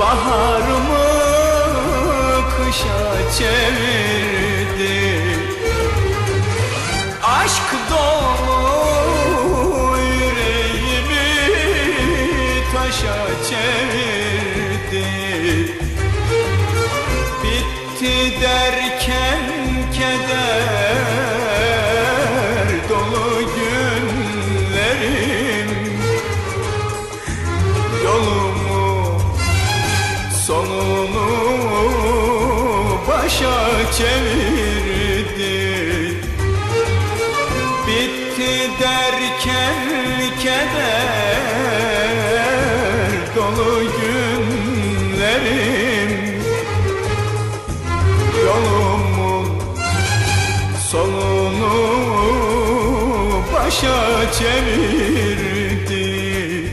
Baharımı kışa çevirdi. Aşk dolu yüreğimi taşa çevirdi. Bitti derken sonunu başa çevirdi Bitti derken keder dolu günlerim. Yolumun sonunu başa çevirdi